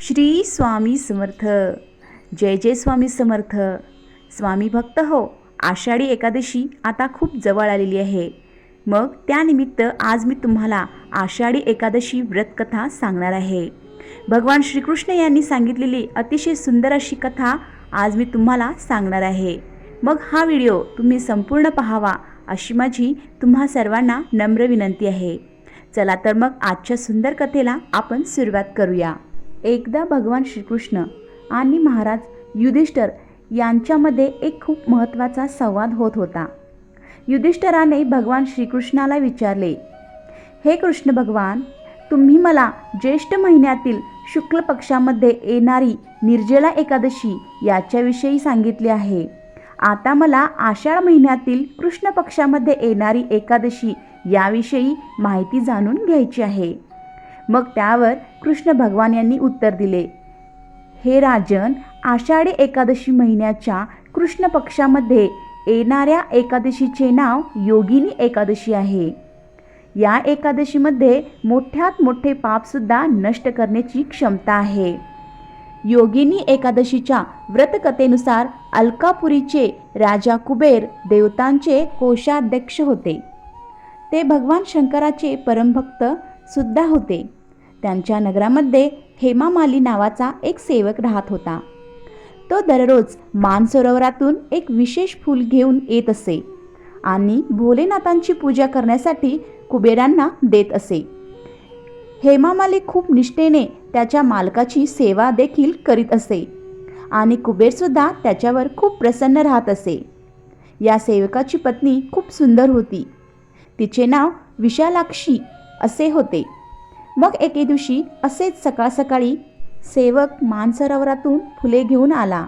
श्री स्वामी समर्थ. जय जय स्वामी समर्थ. स्वामी भक्त हो आषाढी एकादशी आता खूप जवळ आलेली आहे. मग त्यानिमित्त आज मी तुम्हाला आषाढी एकादशी व्रतकथा सांगणार आहे. भगवान श्रीकृष्ण यांनी सांगितलेली अतिशय सुंदर अशी कथा आज मी तुम्हाला सांगणार आहे. मग हा व्हिडिओ तुम्ही संपूर्ण पाहावा अशी माझी तुम्हा सर्वांना नम्र विनंती आहे. चला तर मग आजच्या सुंदर कथेला आपण सुरुवात करूया. एकदा भगवान श्रीकृष्ण आणि महाराज युधिष्ठर यांच्यामध्ये एक खूप महत्त्वाचा संवाद होत होता. युधिष्ठराने भगवान श्रीकृष्णाला विचारले हे कृष्ण भगवान तुम्ही मला ज्येष्ठ महिन्यातील शुक्ल पक्षामध्ये येणारी निर्जला एकादशी याच्याविषयी सांगितले आहे. आता मला आषाढ महिन्यातील कृष्ण पक्षामध्ये येणारी एकादशी याविषयी माहिती जाणून घ्यायची आहे. मग त्यावर कृष्ण भगवान यांनी उत्तर दिले हे राजन आषाढी एकादशी महिन्याच्या कृष्ण पक्षामध्ये येणाऱ्या एकादशीचे नाव योगिनी एकादशी आहे. या एकादशीमध्ये मोठ्यात मोठे पापसुद्धा नष्ट करण्याची क्षमता आहे. योगिनी एकादशीच्या व्रतकथेनुसार अलकापुरीचे राजा कुबेर देवतांचे कोषाध्यक्ष होते. ते भगवान शंकराचे परमभक्त सुद्धा होते. त्यांच्या नगरामध्ये हेमामाली नावाचा एक सेवक राहत होता. तो दररोज मानसरोवरातून एक विशेष फूल घेऊन येत असे आणि भोलेनाथांची पूजा करण्यासाठी कुबेरांना देत असे. हेमामाली खूप निष्ठेने त्याच्या मालकाची सेवा देखील करीत असे आणि कुबेरसुद्धा त्याच्यावर खूप प्रसन्न राहत असे. या सेवकाची पत्नी खूप सुंदर होती. तिचे नाव विशालाक्षी असे होते. मग एके दिवशी असेच सकाळ सकाळी सेवक मानसरोवरातून फुले घेऊन आला.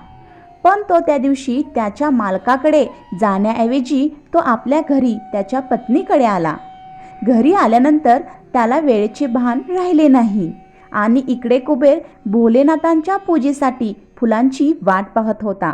पण तो त्या दिवशी त्याच्या मालकाकडे जाण्याऐवजी तो आपल्या घरी त्याच्या पत्नीकडे आला. घरी आल्यानंतर त्याला वेळेचे भान राहिले नाही आणि इकडे कुबेर भोलेनाथांच्या पूजेसाठी फुलांची वाट पाहत होता.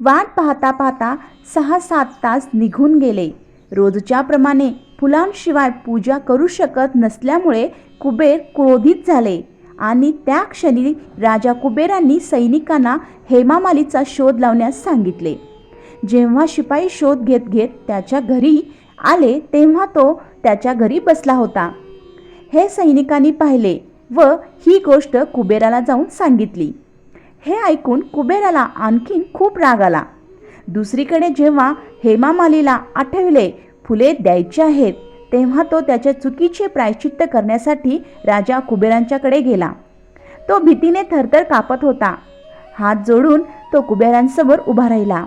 वाट पाहता पाहता सहा सात तास निघून गेले. रोजच्याप्रमाणे फुलांशिवाय पूजा करू शकत नसल्यामुळे कुबेर क्रोधित झाले आणि त्या क्षणी राजा कुबेरांनी सैनिकांना हेमामालीचा शोध लावण्यास सांगितले. जेव्हा शिपाई शोध घेत घेत त्याच्या घरी आले तेव्हा तो त्याच्या घरी बसला होता. हे सैनिकांनी पाहिले व ही गोष्ट कुबेराला जाऊन सांगितली. हे ऐकून कुबेराला आणखीन खूप राग आला. दुसरीकडे जेव्हा हेमामालीला आठवले फुले द्यायची आहेत तेव्हा तो त्याच्या चुकीचे प्रायश्चित्त करण्यासाठी राजा कुबेरांच्याकडे गेला. तो भीतीने थरथर कापत होता. हात जोडून तो कुबेरांसमोर उभा राहिला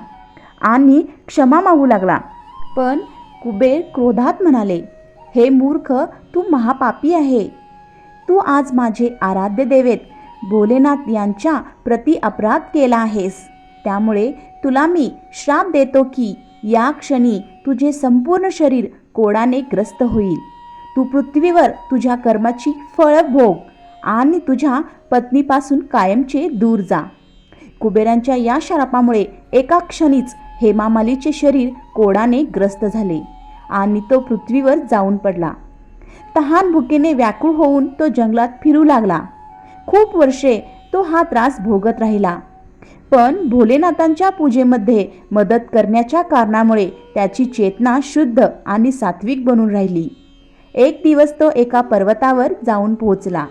आणि क्षमा मागू लागला. पण कुबेर क्रोधात म्हणाले हे मूर्ख तू महापापी आहे. तू आज माझे आराध्य देवेत. भोलेनाथ यांच्या प्रति अपराध केला आहेस. त्यामुळे तुला मी श्राप देतो की या क्षणी तुझे संपूर्ण शरीर कोडाने ग्रस्त होईल. तू पृथ्वीवर तुझ्या कर्माची फळं भोग आणि तुझ्या पत्नीपासून कायमचे दूर जा. कुबेरांच्या या शरापामुळे एका क्षणीच हेमामालीचे शरीर कोडाने ग्रस्त झाले आणि तो पृथ्वीवर जाऊन पडला. तहान भुकेने व्याकुळ होऊन तो जंगलात फिरू लागला. खूप वर्षे तो हा त्रास भोगत राहिला. पण भोलेनाथांच्या पूजेमध्ये मदत करण्याच्या कारणामुळे त्याची चेतना शुद्ध आणि सात्विक बनून राहिली. एक दिवस तो एका पर्वतावर जाऊन पोहोचला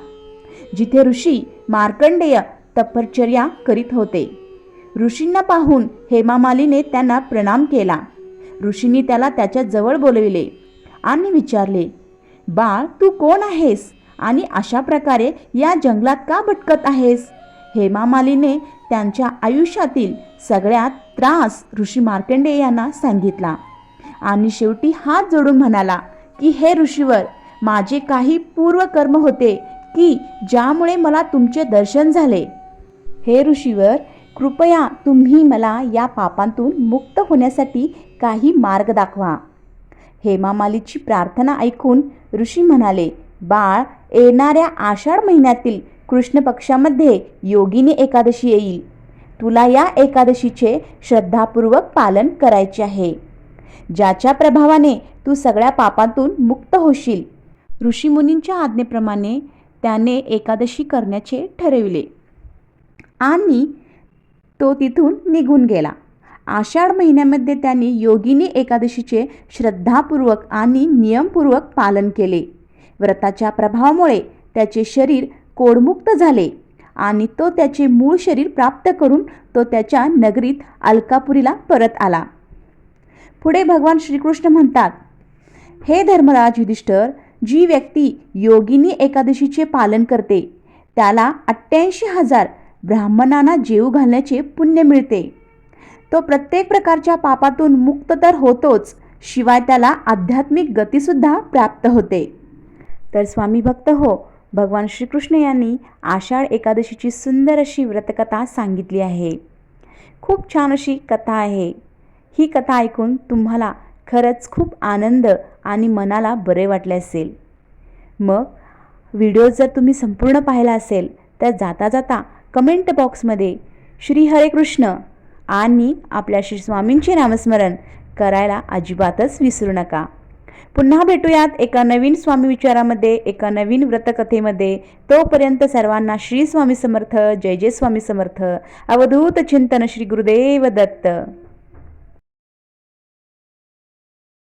जिथे ऋषी मार्कंडेय तपश्चर्या करीत होते. ऋषींना पाहून हेमामालीने त्यांना प्रणाम केला. ऋषींनी त्याला त्याच्याजवळ बोलविले आणि विचारले बाळ तू कोण आहेस आणि अशा प्रकारे या जंगलात का भटकत आहेस? हेमामालीने त्यांच्या आयुष्यातील सगळ्यात त्रास ऋषी मार्कंडे यांना सांगितला. आणि शेवटी हात जोडून म्हणाला की हे ऋषीवर माझे काही पूर्वकर्म होते की ज्यामुळे मला तुमचे दर्शन झाले. हे ऋषीवर कृपया तुम्ही मला या पापांतून मुक्त होण्यासाठी काही मार्ग दाखवा. हेमामालीची प्रार्थना ऐकून ऋषी म्हणाले बाळ येणाऱ्या आषाढ महिन्यातील कृष्ण पक्षामध्ये योगिनी एकादशी येईल. तुला या एकादशीचे श्रद्धापूर्वक पालन करायचे आहे. ज्याच्या प्रभावाने तू सगळ्या पापांतून मुक्त होशील. ऋषीमुनींच्या आज्ञेप्रमाणे त्याने एकादशी करण्याचे ठरविले. आणि तो तिथून निघून गेला. आषाढ महिन्यामध्ये त्यांनी योगिनी एकादशीचे श्रद्धापूर्वक आणि नियमपूर्वक पालन केले. व्रताच्या प्रभावामुळे त्याचे शरीर कोडमुक्त झाले आणि तो त्याचे मूळ शरीर प्राप्त करून तो त्याच्या नगरीत अलकापुरीला परत आला. पुढे भगवान श्रीकृष्ण म्हणतात हे धर्मराज युधिष्ठर जी व्यक्ती योगिनी एकादशीचे पालन करते त्याला अठ्ठ्याऐंशी हजार ब्राह्मणांना जेव घालण्याचे पुण्य मिळते. तो प्रत्येक प्रकारच्या पापातून मुक्त तर होतोच शिवाय त्याला आध्यात्मिक गतीसुद्धा प्राप्त होते. तर स्वामी भक्त हो भगवान श्रीकृष्ण यांनी आषाढ एकादशीची सुंदर अशी व्रतकथा सांगितली आहे. खूप छान अशी कथा आहे. ही कथा ऐकून तुम्हाला खरंच खूप आनंद आणि मनाला बरे वाटले असेल. मग व्हिडिओ जर तुम्ही संपूर्ण पाहिला असेल तर जाता जाता कमेंट बॉक्समध्ये श्री हरे कृष्ण आणि आपल्या श्री स्वामींचे नामस्मरण करायला अजिबातच विसरू नका. पुन्हा भेटूयात एका नवीन स्वामी विचारामध्ये एका नवीन व्रतकथेमध्ये. तोपर्यंत सर्वांना श्री स्वामी समर्थ जय जय स्वामी समर्थ. अवधूत चिंतन श्री गुरुदेव दत्त.